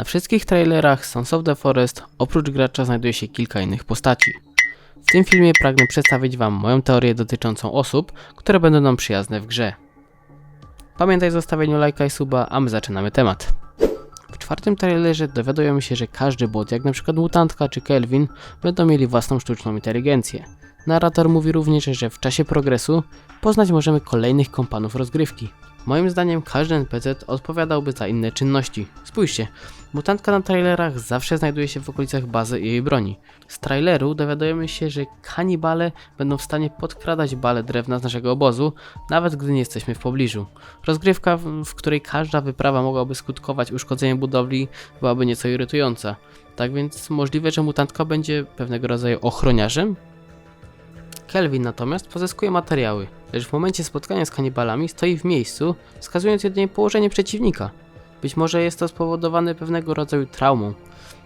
Na wszystkich trailerach Sons of the Forest oprócz gracza znajduje się kilka innych postaci. W tym filmie pragnę przedstawić Wam moją teorię dotyczącą osób, które będą nam przyjazne w grze. Pamiętaj o zostawieniu lajka i suba, a my zaczynamy temat. W czwartym trailerze dowiadujemy się, że każdy bot, jak przykład Mutantka czy Kelvin, będą mieli własną sztuczną inteligencję. Narrator mówi również, że w czasie progresu poznać możemy kolejnych kompanów rozgrywki. Moim zdaniem każdy NPC odpowiadałby za inne czynności. Spójrzcie, mutantka na trailerach zawsze znajduje się w okolicach bazy i jej broni. Z traileru dowiadujemy się, że kanibale będą w stanie podkradać bale drewna z naszego obozu, nawet gdy nie jesteśmy w pobliżu. Rozgrywka, w której każda wyprawa mogłaby skutkować uszkodzeniem budowli, byłaby nieco irytująca. Tak więc możliwe, że mutantka będzie pewnego rodzaju ochroniarzem? Kelvin natomiast pozyskuje materiały, lecz w momencie spotkania z kanibalami stoi w miejscu, wskazując jedynie położenie przeciwnika. Być może jest to spowodowane pewnego rodzaju traumą.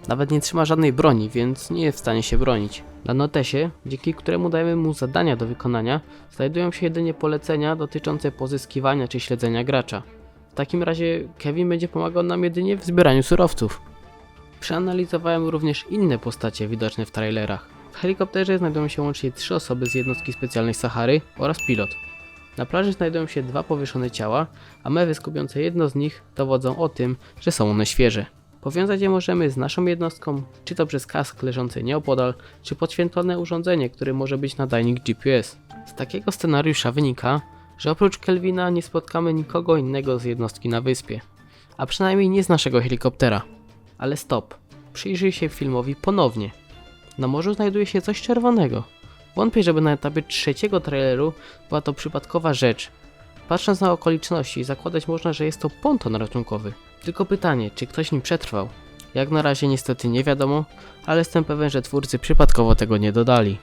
Nawet nie trzyma żadnej broni, więc nie jest w stanie się bronić. Na notesie, dzięki któremu dajemy mu zadania do wykonania, znajdują się jedynie polecenia dotyczące pozyskiwania czy śledzenia gracza. W takim razie Kevin będzie pomagał nam jedynie w zbieraniu surowców. Przeanalizowałem również inne postacie widoczne w trailerach. W helikopterze znajdują się łącznie trzy osoby z jednostki specjalnej Sahary oraz pilot. Na plaży znajdują się dwa powieszone ciała, a mewy skupiące jedno z nich dowodzą o tym, że są one świeże. Powiązać je możemy z naszą jednostką, czy to przez kask leżący nieopodal, czy podświetlone urządzenie, które może być nadajnik GPS. Z takiego scenariusza wynika, że oprócz Kelvina nie spotkamy nikogo innego z jednostki na wyspie. A przynajmniej nie z naszego helikoptera. Ale stop, przyjrzyj się filmowi ponownie. Na morzu znajduje się coś czerwonego. Wątpię, żeby na etapie trzeciego traileru była to przypadkowa rzecz. Patrząc na okoliczności, zakładać można, że jest to ponton ratunkowy. Tylko pytanie, czy ktoś nim przetrwał? Jak na razie niestety nie wiadomo, ale jestem pewien, że twórcy przypadkowo tego nie dodali.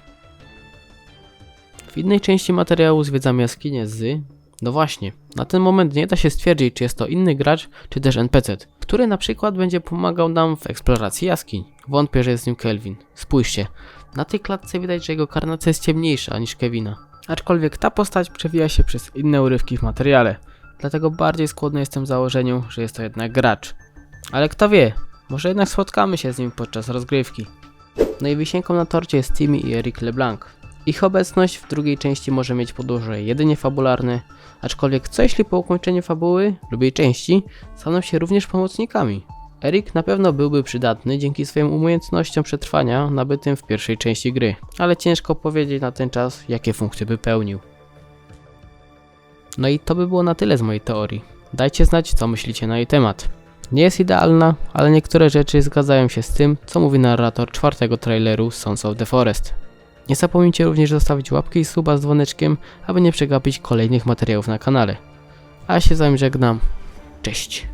W innej części materiału zwiedzamy jaskinię z... No właśnie, na ten moment nie da się stwierdzić, czy jest to inny gracz, czy też NPC, który na przykład będzie pomagał nam w eksploracji jaskiń. Wątpię, że jest nim Kelvin. Spójrzcie, na tej klatce widać, że jego karnacja jest ciemniejsza niż Kevina. Aczkolwiek ta postać przewija się przez inne urywki w materiale, dlatego bardziej skłonny jestem założeniu, że jest to jednak gracz. Ale kto wie, może jednak spotkamy się z nim podczas rozgrywki. No i wisienką na torcie jest Timmy i Eric LeBlanc. Ich obecność w drugiej części może mieć podłoże jedynie fabularne, aczkolwiek co jeśli po ukończeniu fabuły lub jej części staną się również pomocnikami? Erik na pewno byłby przydatny dzięki swoim umiejętnościom przetrwania nabytym w pierwszej części gry, ale ciężko powiedzieć na ten czas, jakie funkcje by pełnił. No i to by było na tyle z mojej teorii. Dajcie znać, co myślicie na jej temat. Nie jest idealna, ale niektóre rzeczy zgadzają się z tym, co mówi narrator czwartego traileru Sons of the Forest. Nie zapomnijcie również zostawić łapki i suba z dzwoneczkiem, aby nie przegapić kolejnych materiałów na kanale. A się z żegnam. Cześć!